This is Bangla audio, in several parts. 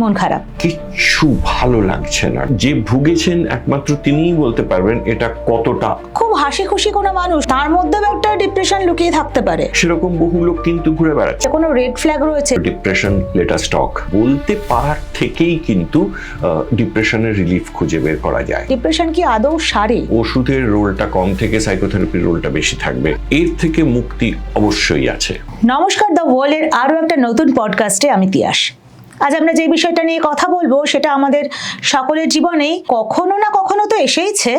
মন খারাপ। কিচ্ছু ভালো লাগছে না। যে ভুগেছেন একমাত্র তিনিই বলতে পারবেন এটা কতটা। খুব হাসি খুশি কোনো মানুষ তার মধ্যেও একটা ডিপ্রেশন লুকিয়ে থাকতে পারে। সেরকম বহু লোক কিন্তু ঘুরে বেড়াচ্ছে। কোনো রেড ফ্ল্যাগ রয়েছে। ডিপ্রেশন লেটার স্টক বলতে পারার থেকেই কিন্তু ডিপ্রেশনের রিলিফ খুঁজে বের করা যায়। ডিপ্রেশন কি আদৌ সারে? ওষুধের রোলটা কম থেকে সাইকোথেরাপির রোলটা বেশি থাকবে। এর থেকে মুক্তি অবশ্যই আছে। নমস্কার দ্য ওয়ার্ল্ডের আরও একটা নতুন পডকাস্টে আমি তিয়াস। আজ আমরা যে বিষয়টা নিয়ে কথা বলব, সেটা আমাদের সকলের জীবনেই কখনো না কখনো তো এসেইছে,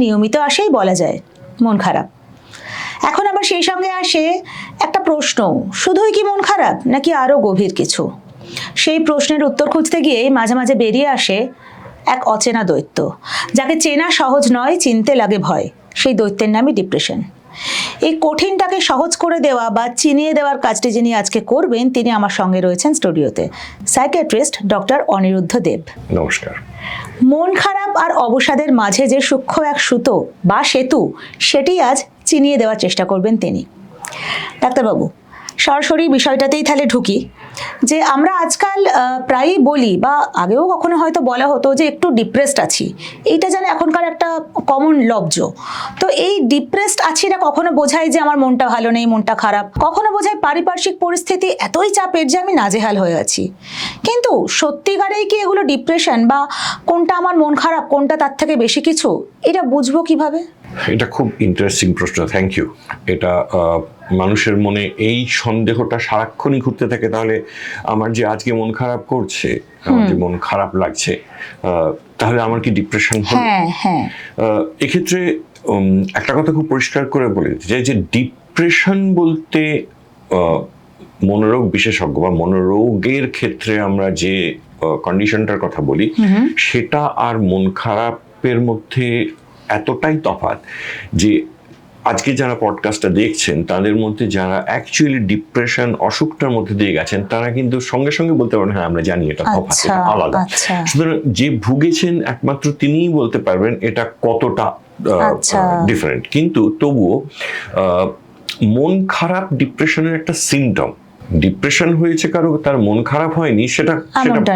নিয়মিত আসেই বলা যায়, মন খারাপ। এখন আবার সেই সঙ্গে আসে একটা প্রশ্ন, শুধুই কি মন খারাপ, নাকি আরও গভীর কিছু? সেই প্রশ্নের উত্তর খুঁজতে গিয়ে মাঝে মাঝে বেরিয়ে আসে এক অচেনা দৈত্য, যাকে চেনা সহজ নয়, চিনতে লাগে ভয়। সেই দৈত্যের নামই ডিপ্রেশন এই কঠিনটাকে সহজ করে দেওয়া বা চিনিয়ে দেওয়ার কাজটি যিনি আজকে করবেন তিনি আমার সঙ্গে রয়েছেন স্টুডিওতে। Psychiatrist doctor Aniruddha Deb. নমস্কার। মন খারাপ আর অবসাদের মাঝে যে সূক্ষ্ম এক সুতো বা সেতু সেটি আজ চিনিয়ে দেওয়ার চেষ্টা করবেন তিনি। ডাক্তারবাবু সরাসরি বিষয়টাতেই তাহলে ঢুকি। যে আমরা আজকাল প্রায়ই বলি বা আগেও কখনো হয়তো বলা হতো যে একটু ডিপ্রেসড আছি। এইটা যেন এখনকার একটা কমন লব্জ। তো এই ডিপ্রেসড আছি না কখনো বোঝায় যে আমার মনটা ভালো নেই, মনটা খারাপ? কখনো বোঝায় পারিপার্শ্বিক পরিস্থিতি এতই চাপের যে আমি নাজেহাল হয়ে আছি। কিন্তু সত্যিকারেই কি এগুলো ডিপ্রেশন বা কোনটা আমার মন খারাপ, কোনটা তার থেকে বেশি কিছু? এটা বুঝব কীভাবে? এটা খুব ইন্টারেস্টিং প্রশ্ন থ্যাংক ইউ এটা মানুষের মনে এই সন্দেহটা সারাক্ষণই ঘুরতে থাকে তাহলে আমার যে আজকে মন খারাপ করছে আমার যে মন খারাপ লাগছে তাহলে আমার কি ডিপ্রেশন হ্যাঁ হ্যাঁ। এক্ষেত্রে একটা কথা খুব পরিষ্কার করে বলে দিতে চাই যে ডিপ্রেশন বলতে আহ, মনোরোগ বিশেষজ্ঞ বা মনোরোগের ক্ষেত্রে আমরা যে কন্ডিশনটার কথা বলি সেটা আর মন খারাপের মধ্যে এতটাই তফাৎ যে আজকে যারা পডকাস্টটা দেখছেন তাদের মধ্যে যারা অ্যাকচুয়ালি ডিপ্রেশন অসুখটার মধ্যে দিয়ে গেছেন তারা কিন্তু সঙ্গে সঙ্গে বলতে পারেন হ্যাঁ আমরা জানি এটা তফাৎ আচ্ছা আলাদা। আচ্ছা। সুতরাং যে ভুগেছেন একমাত্র তিনিই বলতে পারবেন এটা কতটা আচ্ছা। ডিফারেন্ট কিন্তু তবুও মন খারাপ ডিপ্রেশনের একটা সিমটম ডিপ্রেশন হয়েছে কারও তার মন খারাপ হয়নি সেটা সেটা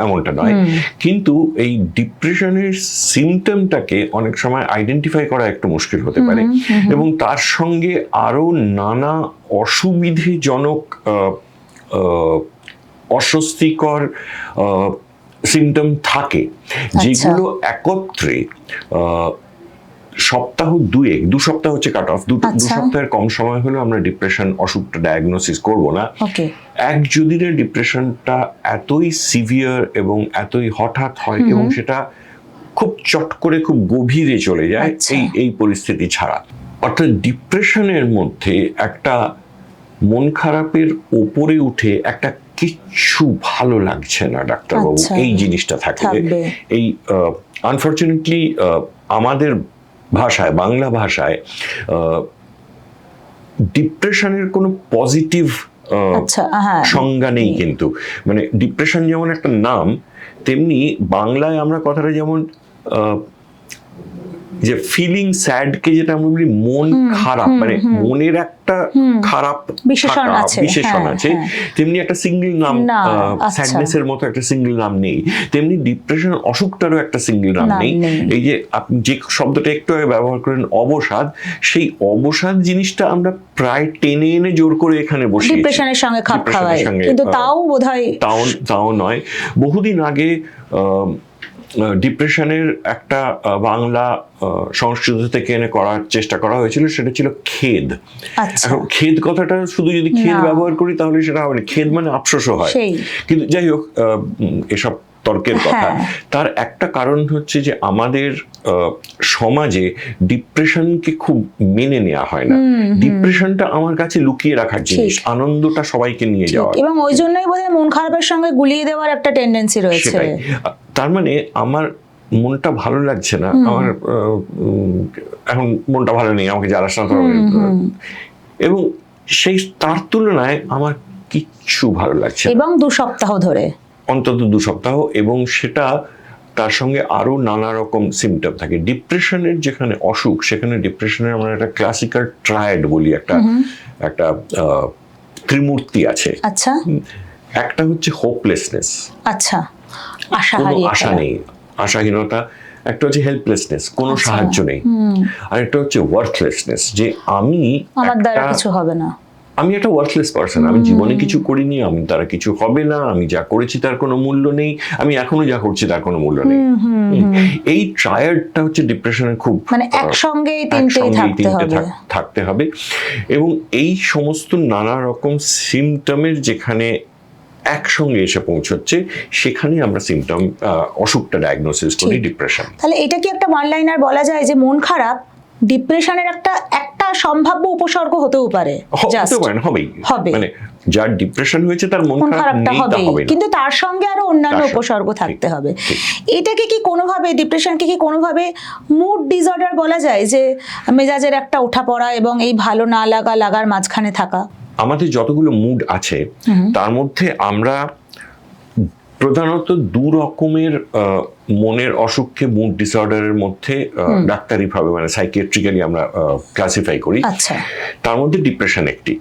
এমনটা নয়। কিন্তু এই ডিপ্রেশনের সিমটমটাকে অনেক সময় আইডেন্টিফাই করা একটু মুশকিল হতে পারে। এবং তার সঙ্গে আরও নানা অসুবিধেজনক অস্বস্তিকর সিমটম থাকে। যেগুলো একত্রে আহ, সপ্তাহ দুয়েক দু সপ্তাহ হচ্ছে কাট অফ দু দু আচ্ছা। সপ্তাহের কম সময় হলেও আমরা ডিপ্রেশন অসুখটা ডায়াগনোসিস করব না এক যদি ডিপ্রেশনটা এতই সিভিয়ার এবং এতই হঠাৎ হয় এবং সেটা খুব চট করে খুব গভীরে চলে যায় আচ্ছা। এই এই পরিস্থিতি ছাড়া অর্থাৎ ডিপ্রেশনের মধ্যে একটা মন খারাপের ওপরে উঠে একটা কিচ্ছু ভালো লাগছে না ডাক্তারবাবু আচ্ছা। এই জিনিসটা থাকলে থাকবে। এই আনফর্চুনেটলি আমাদের ভাষায় বাংলা ভাষায় ডিপ্রেশনের কোনো পজিটিভ আচ্ছা হ্যাঁ। সংজ্ঞা নেই কিন্তু। মানে ডিপ্রেশন যেমন একটা নাম তেমনি বাংলায় আমরা কথাটা যেমন আহ, যে ফিলিং স্যাডকে যেটা আমরা বলি মন খারাপ মানে মনের একটা খারাপ বিশেষণ আছে, বিশেষণ হ্যাঁ, আছে। হ্যাঁ। তেমনি একটা সিঙ্গেল নাম না, আচ্ছা। স্যাডনেসের মতো একটা সিঙ্গেল নাম নেই। তেমনি ডিপ্রেশন অসুখটারও একটা সিঙ্গেল নাম নেই। এই যে আপনি যে শব্দটা একটু আগে ব্যবহার করেন অবসাদ সেই অবসাদ জিনিসটা আমরা প্রায় টেনে এনে জোর করে এখানে বসি ডিপ্রেশনের সঙ্গে খাপ সঙ্গে, কিন্তু তাও বোধহয় তাও তাও নয়। বহুদিন আগে ডিপ্রেশনের একটা বাংলা সংস্কৃত থেকে এনে করার চেষ্টা করা হয়েছিল সেটা ছিল খেদ। আচ্ছা। এখন খেদ কথাটা শুধু যদি খেদ ব্যবহার করি তাহলে সেটা হবে না। খেদ মানে আফসোসও হয়। কিন্তু যাই হোক আহ, এসব তর্কের কথা। হ্যাঁ। তার একটা কারণ হচ্ছে যে আমাদের সমাজে ডিপ্রেশনকে খুব মেনে নেওয়া হয় না। ডিপ্রেশনটা আমার কাছে লুকিয়ে রাখার জিনিস আনন্দটা সবাইকে নিয়ে যাওয়া এবং ওই জন্যই বোধহয় মন খারাপের সঙ্গে গুলিয়ে দেওয়ার একটা টেন্ডেন্সি রয়েছে। তার মানে আমার মনটা ভালো লাগছে না। আমার এখন মনটা ভালো নেই আমাকে যারা এবং সেই তার তুলনায় আমার কিচ্ছু ভালো লাগছে এবং দু সপ্তাহ ধরে। অন্তত দু সপ্তাহ এবং সেটা তার সঙ্গে আরও নানা রকম সিমটম থাকে। ডিপ্রেশনের যেখানে অসুখ সেখানে ডিপ্রেশনের আমরা একটা ক্লাসিক্যাল ট্রায়েড বলি একটা একটা ত্রিমূর্তি আছে। আচ্ছা। একটা হচ্ছে হোপলেসনেস আচ্ছা। আশা কোনো আশা নেই। আশাহীনতা একটা হচ্ছে হেল্পলেসনেস কোনো আচ্ছা। সাহায্য নেই। আর একটা হচ্ছে ওয়ার্থলেসনেস যে আমি আমার দ্বারা কিছু হবে না। আমি একটা ওয়ার্থলেস পার্সন আমি জীবনে কিছু করিনি আমি তারা কিছু হবে না আমি যা করেছি তার কোনো মূল্য নেই আমি এখনও যা করছি তার কোনো মূল্য নেই। এই ট্রায়ার্ডটা হচ্ছে ডিপ্রেশনের খুব মানে একসঙ্গে থাকতে তিনটে হবে। থাকতে হবে। এবং এই সমস্ত নানা রকম সিমটমের যেখানে একসঙ্গে এসে পৌঁছচ্ছে সেখানে আমরা সিমটম অসুখটা ডায়াগনোসিস করি ডিপ্রেশন তাহলে এটা কি একটা ওয়ান লাইনার বলা যায় যে মন খারাপ ডিপ্রেশনের একটা একটা সম্ভাব্য উপসর্গ হতেও পারে। হতে পারেন হবেই। হবে। মানে যার ডিপ্রেশন হয়েছে তার মন খারাপটা হবে কিন্তু তার সঙ্গে আরও অন্যান্য উপসর্গ থাকতে হবে। এটাকে কি কোনোভাবে ডিপ্রেশনকে কি কোনোভাবে মুড ডিসঅর্ডার বলা যায়? যে মেজাজের একটা ওঠা পড়া এবং এই ভালো না লাগা লাগার মাঝখানে থাকা। আমাদের যতগুলো মুড আছে তার মধ্যে আমরা প্রধানত দু রকমের মনের অসুখকে মুড ডিসঅর্ডারের মধ্যে ডাক্তারি ভাবে মানে সাইকিয়াট্রিক্যালি আমরা ক্লাসিফাই করি। আচ্ছা। তার মধ্যে ডিপ্রেশন একটি।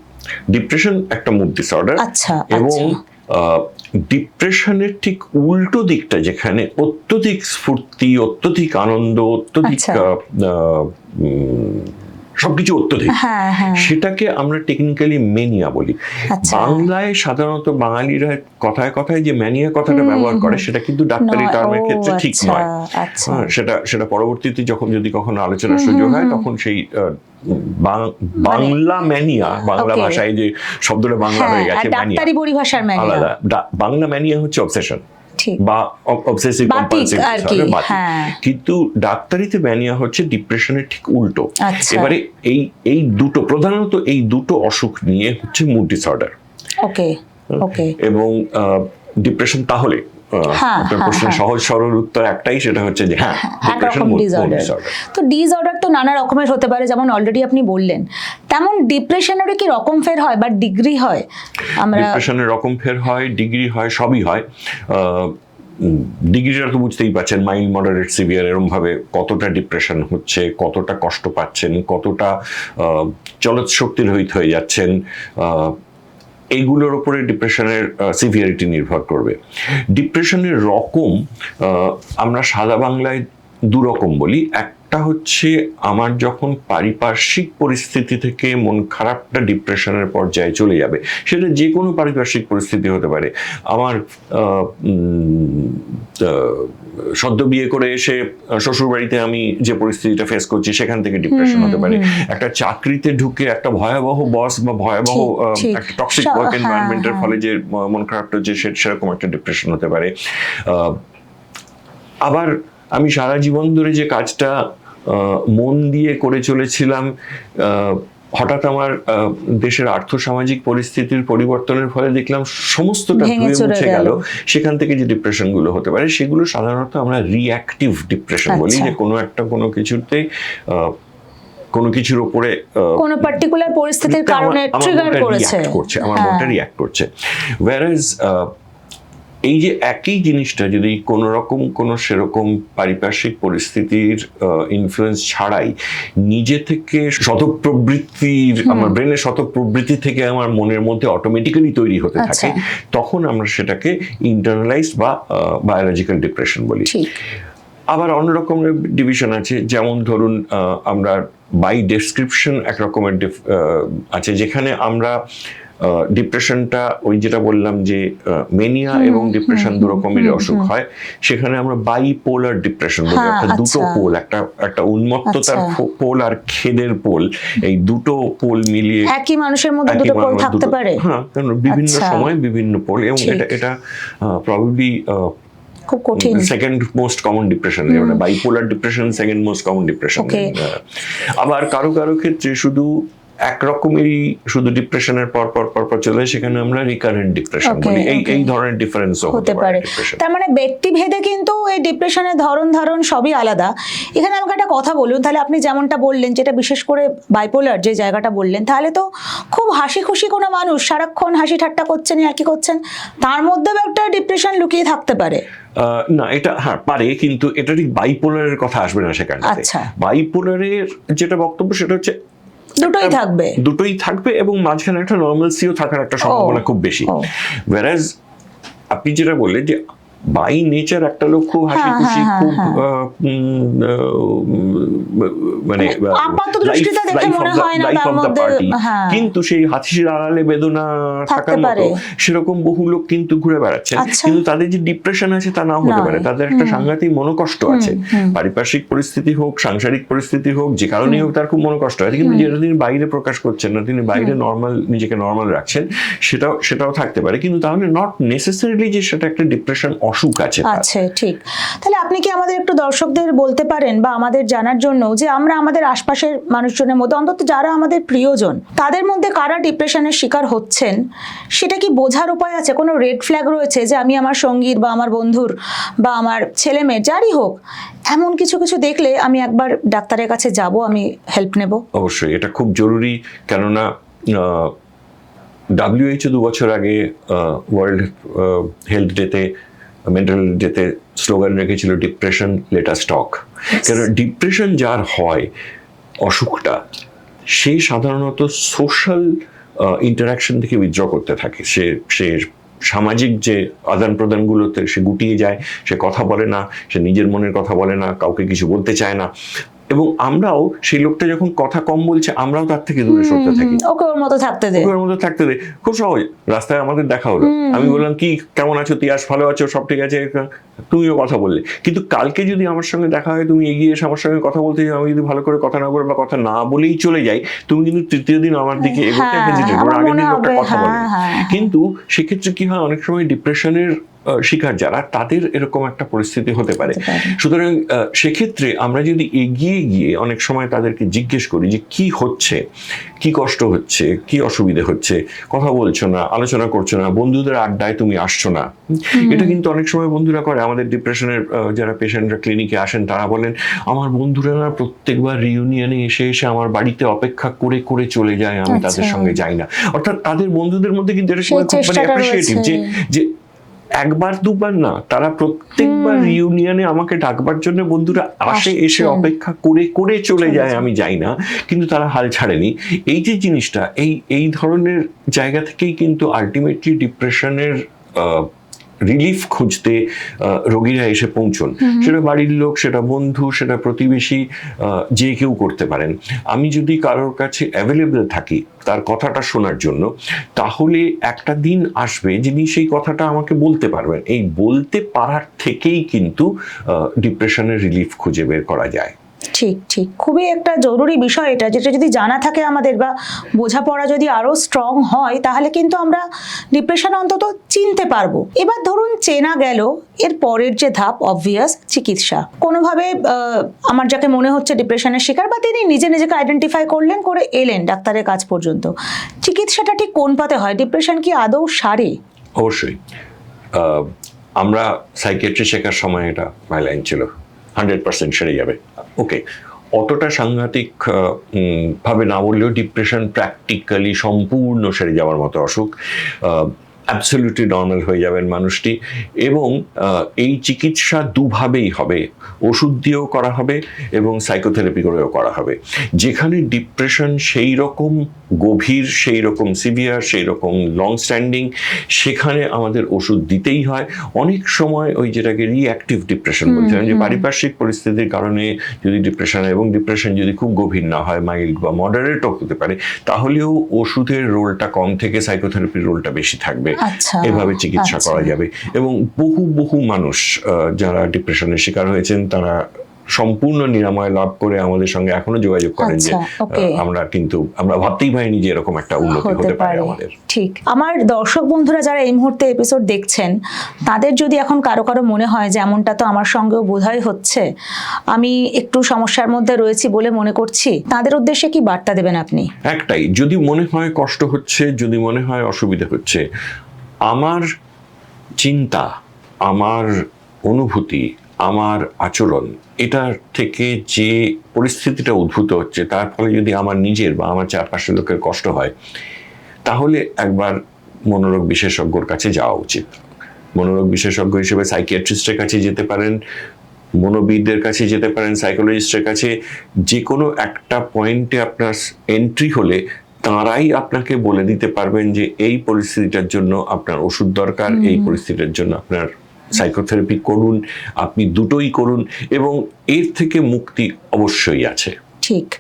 ডিপ্রেশন একটা মুড ডিসঅর্ডার আচ্ছা এবং আচ্ছা। ডিপ্রেশনের ঠিক উল্টো দিকটা যেখানে অত্যধিক স্ফূর্তি অত্যধিক আনন্দ অত্যধিক সবকিছু অত্যধিক। হ্যাঁ হ্যাঁ। সেটাকে আমরা টেকনিক্যালি মেনিয়া বলি। আচ্ছা। বাংলায় সাধারণত বাঙালিরা কথায় কথায় যে ম্যানিয়া কথাটা ব্যবহার করে সেটা কিন্তু ডাক্তারি টার্মের ক্ষেত্রে ঠিক আচ্ছা, নয়। আচ্ছা। হ্যাঁ, সেটা সেটা পরবর্তীতে যখন যদি কখনো আলোচনার সুযোগ হয় তখন সেই বাং- বাংলা ম্যানিয়া বাংলা মানে ভাষায় যে শব্দটা বাংলা হ্যাঁ গেছে ম্যানিয়া আলাদা। বাংলা ম্যানিয়া হচ্ছে অবসেশন ঠিক। বা অবসেসিভ কম্পালসিভ হ্যাঁ। কিন্তু ডাক্তারিতে ম্যানিয়া হচ্ছে ডিপ্রেশনের ঠিক উল্টো। আচ্ছা। এবারে এই এই দুটো প্রধানত এই দুটো অসুখ নিয়ে হচ্ছে মুড ডিসঅর্ডার ওকে ওকে এবং ডিপ্রেশন তাহলে আপনার হ্যাঁ, প্রশ্নের হ্যাঁ। সহজ সরল উত্তর একটাই সেটা হচ্ছে যে হ্যাঁ ডিপ্রেশন একরকম ডিসঅর্ডার তো ডিসঅর্ডার তো নানা রকমের হতে পারে যেমন অলরেডি আপনি বললেন। তেমন ডিপ্রেশনেরও কি রকম ফের হয় বা ডিগ্রি হয়? আমরা ডিপ্রেশনের রকম ফের হয় ডিগ্রি হয় সবই হয়। ডিগ্রিটা তো বুঝতেই পাচ্ছেন মাইল্ড মডারেট সিভিয়ার এরম ভাবে কতটা ডিপ্রেশন হচ্ছে কতটা কষ্ট পাচ্ছেন কতটা আহ, চলৎ শক্তির রহিত হয়ে যাচ্ছেন। আহ, এইগুলোর উপরে ডিপ্রেশনের সিভিয়ারিটি নির্ভর করবে। ডিপ্রেশনের রকম আমরা সাদা বাংলায় দুরকম বলি। বলি একটা হচ্ছে আমার যখন পারিপার্শ্বিক পরিস্থিতি থেকে মন খারাপটা ডিপ্রেশনের পর্যায়ে চলে যাবে সেটা যে কোনো পারিপার্শ্বিক পরিস্থিতি হতে পারে। আমার সদ্য বিয়ে করে এসে শ্বশুর বাড়িতে আমি যে পরিস্থিতিটা ফেস করছি সেখান থেকে ডিপ্রেশন হতে পারে। একটা চাকরিতে ঢুকে একটা ভয়াবহ বস বা ভয়াবহ একটা টক্সিক ওয়ার্ক এনভায়রনমেন্টের। ফলে যে মন খারাপটা যে সে- সেরকম একটা ডিপ্রেশন হতে পারে। আহ, আবার আমি সারা জীবন ধরে যে কাজটা মন দিয়ে করে চলেছিলাম হঠাৎ আমার দেশের আর্থসামাজিক পরিস্থিতির পরিবর্তনের ফলে দেখলাম সমস্তটা ধুয়ে মুছে গেল। সেখান থেকে যে ডিপ্রেশনগুলো হতে পারে সেগুলো সাধারণত আমরা রিঅ্যাক্টিভ ডিপ্রেশন বলি আচ্ছা। যে কোনো একটা কোনো কিছুতে কোনো কিছুর উপরে কোনো পার্টিকুলার পরিস্থিতির কারণে ট্রিগার করেছে করছে আমার হ্যাঁ। মনটা রিয়াক্ট করছে এই যে একই জিনিসটা যদি কোনো রকম কোনো সেরকম পারিপার্শ্বিক পরিস্থিতির ইনফ্লুয়েন্স ছাড়াই নিজে থেকে শতপ্রবৃত্তির আমার ব্রেনের শতপ্রবৃত্তি থেকে আমার মনের মধ্যে অটোমেটিক্যালি তৈরি হতে আচ্ছা। থাকে তখন আমরা সেটাকে ইন্টারনালাইজ বা বায়োলজিক্যাল ডিপ্রেশন বলি। আবার অন্য রকমের ডিভিশন আছে যেমন ধরুন আমরা বাই ডেসক্রিপশন এক রকমের আছে যেখানে আমরা ডিপ্রেশনটা ওই যেটা বললাম যে মেনিয়া এবং ডিপ্রেশন দু রকমের অসুখ হয়। সেখানে আমরা বাই পোলার ডিপ্রেশন বলি হ্যাঁ, একটা দুটো আচ্ছা। পোল একটা একটা উন্মত্ততার আচ্ছা। পোল আর খেদের পোল এই দুটো পোল মিলিয়ে একই মানুষের মধ্যে দুটো পোল থাকতে পারে? হ্যাঁ কারণ বিভিন্ন আচ্ছা। সময় বিভিন্ন পোল এবং এটা এটা প্রবাবলি খুব কঠিন। সেকেন্ড মোস্ট কমন ডিপ্রেশন মানে bipolar depression second most common depression আবার কারও কারও ক্ষেত্রে শুধু একরকমেরই শুধু ডিপ্রেশনের পর পর পর পর চলে সেখানে আমরা রিকারেন্ট ডিপ্রেশন বলি। এই এই ধরনের ডিফারেন্স হতে পারে তার মানে ব্যক্তি ভেদে কিন্তু এই ডিপ্রেশনের ধরন ধারণ সবই আলাদা। এখানে আমাকে একটা কথা বলুন তাহলে আপনি যেমনটা বললেন যেটা বিশেষ করে বাইপোলার যে জায়গাটা বললেন তাহলে তো খুব হাসি খুশি কোনো মানুষ সারাক্ষণ হাসি ঠাট্টা করছেন আর কি করছেন তার মধ্যেও একটা ডিপ্রেশন লুকিয়ে থাকতে পারে। না এটা হ্যাঁ পারে কিন্তু এটা ঠিক বাইপোলারের কথা আসবে না সেখানে আচ্ছা। বাইপোলারের যেটা বক্তব্য সেটা হচ্ছে দুটোই থাকবে। দুটোই থাকবে এবং মাঝখানে একটা নর্মাল সিও থাকার একটা সম্ভাবনা খুব বেশি। ওয়ারাজ আপনি যেটা বললেন যে বাই নেচার একটা লোক খুব হাসি খুশি খুব মানে হয় না কিন্তু সেই হাসির আড়ালে বেদনা থাকার মতো সেরকম বহু লোক কিন্তু ঘুরে বেড়াচ্ছেন। আচ্ছা। কিন্তু তাদের যে ডিপ্রেশন আছে তা নাও হতে পারে। তাদের একটা সাংঘাতিক মনোকষ্ট আছে। পারিপার্শ্বিক পরিস্থিতি হোক সাংসারিক পরিস্থিতি হোক যে কারণেই হোক তার খুব মনোকষ্ট আছে কিন্তু যেটা তিনি বাইরে প্রকাশ করছেন না তিনি বাইরে নর্মাল নিজেকে নর্মাল রাখছেন সেটাও সেটাও থাকতে পারে। কিন্তু তাহলে নট নেসেসারিলি যে সেটা একটা ডিপ্রেশন অসুখ আছে। আছে ঠিক। তাহলে আপনি কি আমাদের একটু দর্শকদের বলতে পারেন বা আমাদের জানার জন্য যে আমরা আমাদের আশপাশের মানুষজনের মধ্যে অন্তত যারা আমাদের প্রিয়জন তাদের মধ্যে কারা ডিপ্রেশনের শিকার হচ্ছেন? সেটা কি বোঝার উপায় আছে? কোনো রেড ফ্ল্যাগ রয়েছে যে আমি আমার সঙ্গীর বা আমার বন্ধুর বা আমার ছেলে মেয়ের যারই হোক এমন কিছু কিছু দেখলে আমি একবার ডাক্তারের কাছে যাব আমি হেল্প নেব? অবশ্যই এটা খুব জরুরি। কেননা ডাব্লিউএইচও দু বছর আগে ওয়ার্ল্ড হেলথ ডেতে মেন্টাল ডেতে স্লোগান রেখেছিল ডিপ্রেশন লেটাস টক কেন ডিপ্রেশন যার হয় অসুখটা সে সাধারণত সোশ্যাল ইন্টারাকশন থেকে উইথড্র করতে থাকে। সে সে সামাজিক যে আদান প্রদানগুলোতে সে গুটিয়ে যায় সে কথা বলে না সে নিজের মনের কথা বলে না কাউকে কিছু বলতে চায় না। এবং আমরাও সেই লোকটা যখন কথা কম বলছে আমরাও তার থেকে দূরে সরতে থাকি। ওকে ওর মতো থাকতে দে। ওর মধ্যে থাকতে দে। খুব সহজ। রাস্তায় আমাদের দেখা হলো। আমি বললাম কি কেমন আছো? তিয়াস ভালো আছো? সব ঠিক আছে? তুমিও কথা বললে। কিন্তু কালকে যদি আমার সঙ্গে দেখা হয় তুমি এগিয়ে এসে আমার সঙ্গে কথা বলতে আমি যদি ভালো করে কথা না বলে বা কথা না বলেই চলে যাই তুমি কিন্তু তৃতীয় দিন আমার দিকে এগোতে হ্যাঁ, হেজিটেট আগের দিন লোকটা কথা বলে। হ্যাঁ, হ্যাঁ। কিন্তু সেক্ষেত্রে কি হয়? অনেক সময় ডিপ্রেশনের শিকার যারা তাদের এরকম একটা পরিস্থিতি হতে পারে। সুতরাং সেক্ষেত্রে আমরা যদি এগিয়ে গিয়ে অনেক সময় তাদেরকে জিজ্ঞেস করি যে কি হচ্ছে কি কষ্ট হচ্ছে কি অসুবিধে হচ্ছে কথা বলছো না আলোচনা করছ না বন্ধুদের আড্ডায় তুমি আসছো না। এটা কিন্তু অনেক সময় বন্ধুরা করে। আমাদের ডিপ্রেশনের যারা পেশেন্টরা ক্লিনিকে আসেন তারা বলেন আমার বন্ধুরা না প্রত্যেকবার রিউনিয়নে এসে এসে আমার বাড়িতে অপেক্ষা করে করে চলে যায় আমি তাদের আচ্ছা। সঙ্গে যাই না। অর্থাৎ তাদের বন্ধুদের মধ্যে কিন্তু এটা সময় খুব মানে অ্যাপ্রিসিয়েটিভ যে যে একবার দুবার না তারা প্রত্যেকবার রিউনিয়নে আমাকে ডাকবার জন্য বন্ধুরা আসে এসে অপেক্ষা করে করে চলে যায় আমি যাই না। কিন্তু তারা হাল ছাড়েনি। এই যে জিনিসটা এই এই ধরনের জায়গা থেকেই কিন্তু আলটিমেটলি ডিপ্রেশনের রিলিফ খুঁজতে রোগীরা এসে পৌঁছন। সেটা বাড়ির লোক সেটা বন্ধু সেটা প্রতিবেশী যে কেউ করতে পারেন। আমি যদি কারোর কাছে অ্যাভেলেবেল থাকি তার কথাটা শোনার জন্য তাহলে একটা দিন আসবে যিনি সেই কথাটা আমাকে বলতে পারবেন। এই বলতে পারার থেকেই কিন্তু ডিপ্রেশনের রিলিফ খুঁজে বের করা যায়। ঠিক ঠিক। খুবই একটা জরুরি বিষয় এটা যেটা যদি জানা থাকে আমাদের বা বোঝাপড়া যদি আরও স্ট্রং হয়, তাহলে কিন্তু আমরা ডিপ্রেশন অন্তত চিনতে পারব। এবার ধরুন চেনা গেল, এর পরের যে ধাপ অবভিয়াস চিকিৎসা। কোনোভাবে আমার যাকে মনে হচ্ছে ডিপ্রেশনের শিকার বা তিনি নিজে নিজেকে আইডেন্টিফাই করলেন, করে এলেন ডাক্তারের কাজ পর্যন্ত। চিকিৎসাটা ঠিক কোন পাতে হয়? ডিপ্রেশন কি আদৌ সারে? অবশ্যই। আমরা সাইকিয়াট্রি শেখার সময় এটা মাইলাইন ছিল। হান্ড্রেড পার্সেন্ট সেরে যাবে। ওকে অতটা সাংঘাতিক ভাবে না বললেও ডিপ্রেশন প্র্যাকটিক্যালি সম্পূর্ণ সেরে যাওয়ার মতো অসুখ। অ্যাবসলিউটলি নর্মাল হয়ে যাবেন মানুষটি এবং এই চিকিৎসা দুভাবেই হবে। ওষুধ দিয়েও করা হবে এবং সাইকোথেরাপি করেও করা হবে। যেখানে ডিপ্রেশন সেই রকম গভীর সেই রকম সিভিয়ার সেই রকম লং স্ট্যান্ডিং সেখানে আমাদের ওষুধ দিতেই হয়। অনেক সময় ওই যেটাকে রিঅ্যাক্টিভ ডিপ্রেশন বলছিলাম যে পারিপার্শ্বিক পরিস্থিতির কারণে যদি ডিপ্রেশন এবং ডিপ্রেশন যদি খুব গভীর না হয় মাইল্ড বা মডারেটও হতে পারে তাহলেও ওষুধের রোলটা কম থেকে সাইকোথেরাপির রোলটা বেশি থাকবে। এভাবে চিকিৎসা আচ্ছা। করা যাবে এবং বহু বহু মানুষ আহ, যারা ডিপ্রেশনের শিকার হয়েছেন তারা সম্পূর্ণ নিরাময় লাভ করে আমাদের সঙ্গে এখনও যোগাযোগ করেন যে আচ্ছা, আমরা কিন্তু আমরা ভাবতেই পারিনি যে এরকম একটা উন্নতি হতে পারে আমাদের। ঠিক। আমার দর্শক বন্ধুরা যারা এই মুহূর্তে এপিসোড দেখছেন তাদের যদি এখন কারও কারও মনে হয় যে এমনটা তো আমার সঙ্গেও বোধহয় হচ্ছে আমি একটু সমস্যার মধ্যে রয়েছি বলে মনে করছি তাদের উদ্দেশ্যে কি বার্তা দেবেন আপনি? একটাই যদি মনে হয় কষ্ট হচ্ছে যদি মনে হয় অসুবিধা হচ্ছে আমার চিন্তা আমার অনুভূতি আমার আচরণ এটার থেকে যে পরিস্থিতিটা উদ্ভূত হচ্ছে তার ফলে যদি আমার নিজের বা আমার চারপাশের লোকের কষ্ট হয় তাহলে একবার মনোরোগ বিশেষজ্ঞর কাছে যাওয়া উচিত। মনোরোগ বিশেষজ্ঞ হিসেবে সাইকিয়াট্রিস্টের কাছে যেতে পারেন মনোবিদদের কাছে যেতে পারেন সাইকোলজিস্টের কাছে। যে কোনো একটা পয়েন্টে আপনার এন্ট্রি হলে তাঁরাই আপনাকে বলে দিতে পারবেন যে এই পরিস্থিতিটার জন্য আপনার ওষুধ দরকার এই পরিস্থিতির জন্য আপনার সাইকোথেরাপি করুন, আপনি দুটোই করুন এবং এর থেকে মুক্তি অবশ্যই আছে। ঠিক।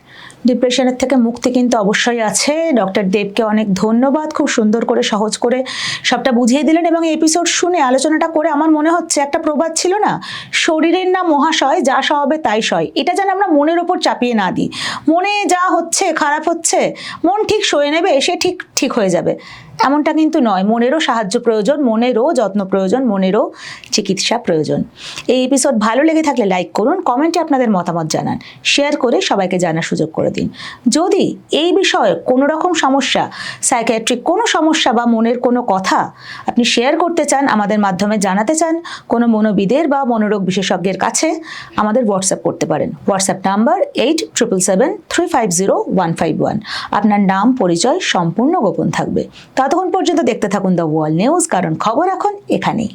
ডিপ্রেশনের থেকে মুক্তি কিন্তু অবশ্যই আছে। ডক্টর দেবকে অনেক ধন্যবাদ। খুব সুন্দর করে, সহজ করে সবটা বুঝিয়ে দিলেন এবং এপিসোড শুনে আলোচনাটা করে আমার মনে হচ্ছে একটা প্রবাদ ছিল না? শরীরের না মহাশয়, যা সবে তাই সয়। এটা যেন আমরা মনের ওপর চাপিয়ে না দিই। মনে যা হচ্ছে, খারাপ হচ্ছে, মন ঠিক সয়ে নেবে, সে ঠিক ঠিক হয়ে যাবে। এমনটা কিন্তু নয়। মনেরও সাহায্য প্রয়োজন, মনেরও যত্ন প্রয়োজন, মনেরও চিকিৎসা প্রয়োজন। এই এপিসোড ভালো লেগে থাকলে লাইক করুন কমেন্টে আপনাদের মতামত জানান। শেয়ার করে সবাইকে জানার সুযোগ করে দিন। যদি এই বিষয়ে কোনো রকম সমস্যা সাইকিয়াট্রিক কোনো সমস্যা বা মনের কোনো কথা আপনি শেয়ার করতে চান, আমাদের মাধ্যমে জানাতে চান, কোনো মনোবিদের বা মনোরোগ বিশেষজ্ঞের কাছে আমাদের হোয়াটসঅ্যাপ করতে পারেন। WhatsApp number eight triple seven three five zero one five one আপনার নাম, পরিচয় সম্পূর্ণ গোপন থাকবে। ততক্ষণ পর্যন্ত দেখতে থাকুন দ্য ওয়াল নিউজ কারণ খবর এখন এখানেই।